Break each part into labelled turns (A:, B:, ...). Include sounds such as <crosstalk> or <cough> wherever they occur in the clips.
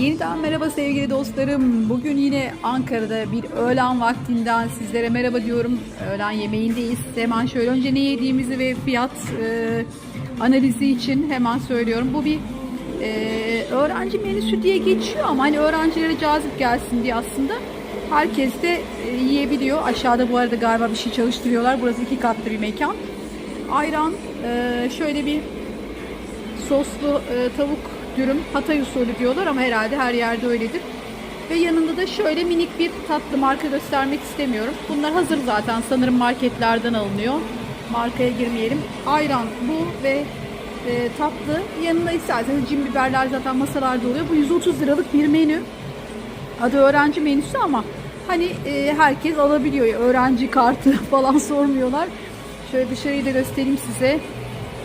A: Yeniden merhaba sevgili dostlarım. Bugün yine Ankara'da bir öğlen vaktinden sizlere merhaba diyorum. Öğlen yemeğindeyiz. Hemen şöyle önce ne yediğimizi ve fiyat e, analizi için hemen söylüyorum. Bu bir e, öğrenci menüsü diye geçiyor ama hani öğrencilere cazip gelsin diye aslında herkes de e, yiyebiliyor. Aşağıda bu arada galiba bir şey çalıştırıyorlar. Burası iki katlı bir mekan. Ayran, e, şöyle bir soslu e, tavuk dürüm Hatay usulü diyorlar ama herhalde her yerde öyledir. Ve yanında da şöyle minik bir tatlı marka göstermek istemiyorum. Bunlar hazır zaten sanırım marketlerden alınıyor. Markaya girmeyelim. Ayran bu ve e, tatlı. Yanında isterseniz cin biberler zaten masalarda oluyor. Bu 130 liralık bir menü. Adı öğrenci menüsü ama hani e, herkes alabiliyor. Öğrenci kartı <laughs> falan sormuyorlar. Şöyle dışarıyı da göstereyim size.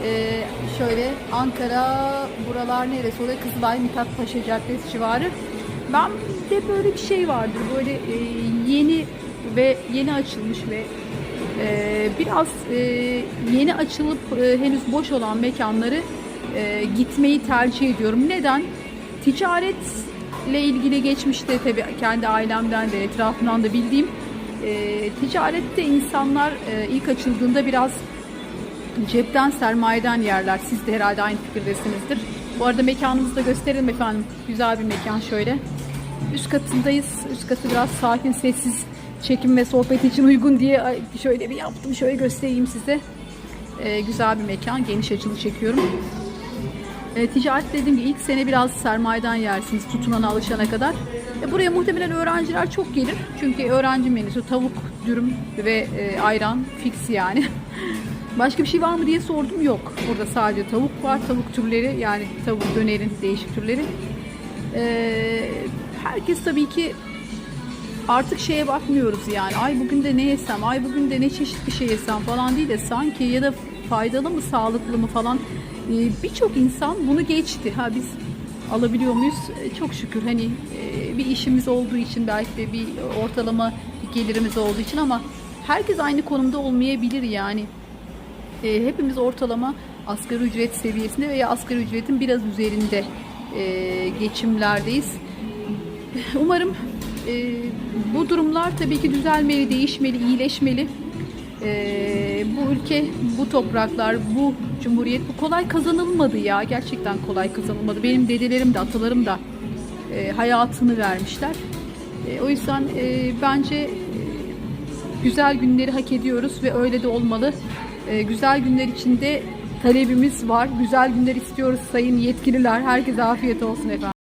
A: Ee, şöyle Ankara buralar neresi oluyor? Kızılay Mithat Paşa Caddesi civarı. Ben de böyle bir şey vardır. Böyle e, yeni ve yeni açılmış ve e, biraz e, yeni açılıp e, henüz boş olan mekanları e, gitmeyi tercih ediyorum. Neden? Ticaretle ilgili geçmişte tabii kendi ailemden de etrafından da bildiğim e, ticarette insanlar e, ilk açıldığında biraz cepten sermayeden yerler. Siz de herhalde aynı fikirdesinizdir. Bu arada mekanımızı da gösterelim efendim. Güzel bir mekan şöyle. Üst katındayız. Üst katı biraz sakin, sessiz çekim ve sohbet için uygun diye şöyle bir yaptım. Şöyle göstereyim size. Ee, güzel bir mekan. Geniş açılı çekiyorum. E, ticaret dediğim gibi ilk sene biraz sermayeden yersiniz tutunana alışana kadar. E, buraya muhtemelen öğrenciler çok gelir. Çünkü öğrenci menüsü tavuk, dürüm ve e, ayran fix yani. <laughs> Başka bir şey var mı diye sordum. Yok. Burada sadece tavuk var. Tavuk türleri yani tavuk dönerin değişik türleri. E, herkes tabii ki artık şeye bakmıyoruz yani. Ay bugün de ne yesem, ay bugün de ne çeşit bir şey yesem falan değil de sanki ya da faydalı mı, sağlıklı mı falan e, birçok insan bunu geçti. Ha biz alabiliyor muyuz? E, çok şükür hani e, bir işimiz olduğu için belki de bir ortalama gelirimiz olduğu için ama herkes aynı konumda olmayabilir yani. E, hepimiz ortalama asgari ücret seviyesinde veya asgari ücretin biraz üzerinde geçimlerdeyiz. <laughs> Umarım bu durumlar tabii ki düzelmeli, değişmeli, iyileşmeli. Ülke, bu topraklar, bu cumhuriyet bu kolay kazanılmadı ya. Gerçekten kolay kazanılmadı. Benim dedelerim de, atalarım da e, hayatını vermişler. E, o yüzden e, bence e, güzel günleri hak ediyoruz ve öyle de olmalı. E, güzel günler içinde talebimiz var. Güzel günler istiyoruz sayın yetkililer. Herkese afiyet olsun efendim.